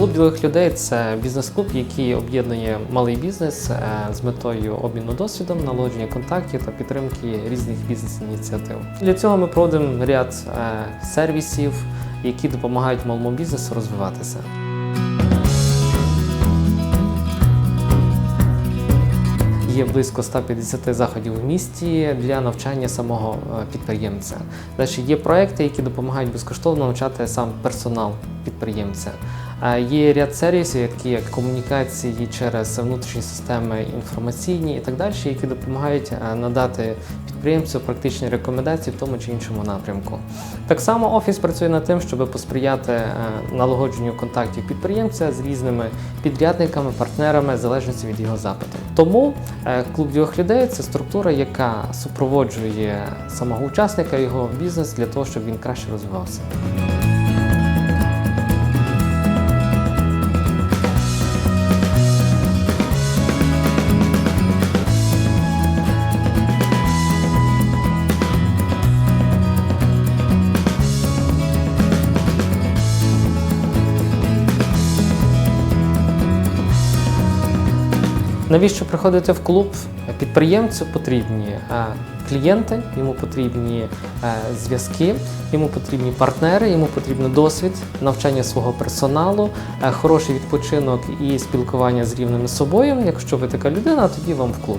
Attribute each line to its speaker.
Speaker 1: Клуб білих людей це бізнес-клуб, який об'єднує малий бізнес е, з метою обміну досвідом, налагодження контактів та підтримки різних бізнес-ініціатив. Для цього ми проводимо ряд е, сервісів, які допомагають малому бізнесу розвиватися. Є близько 150 заходів в місті для навчання самого е, підприємця. Далі є проекти, які допомагають безкоштовно навчати сам персонал підприємця. Є ряд сервісів, такі як комунікації через внутрішні системи інформаційні і так далі, які допомагають надати підприємцю практичні рекомендації в тому чи іншому напрямку. Так само офіс працює над тим, щоб посприяти налагодженню контактів підприємця з різними підрядниками, партнерами, в залежності від його запиту. Тому е, клуб двох людей це структура, яка супроводжує самого учасника його бізнес для того, щоб він краще розвивався. Навіщо приходити в клуб? Підприємцю потрібні клієнти, йому потрібні е, зв'язки, йому потрібні партнери, йому потрібен досвід, навчання свого персоналу, е, хороший відпочинок і спілкування з рівними собою. Якщо ви така людина, тоді вам в клуб.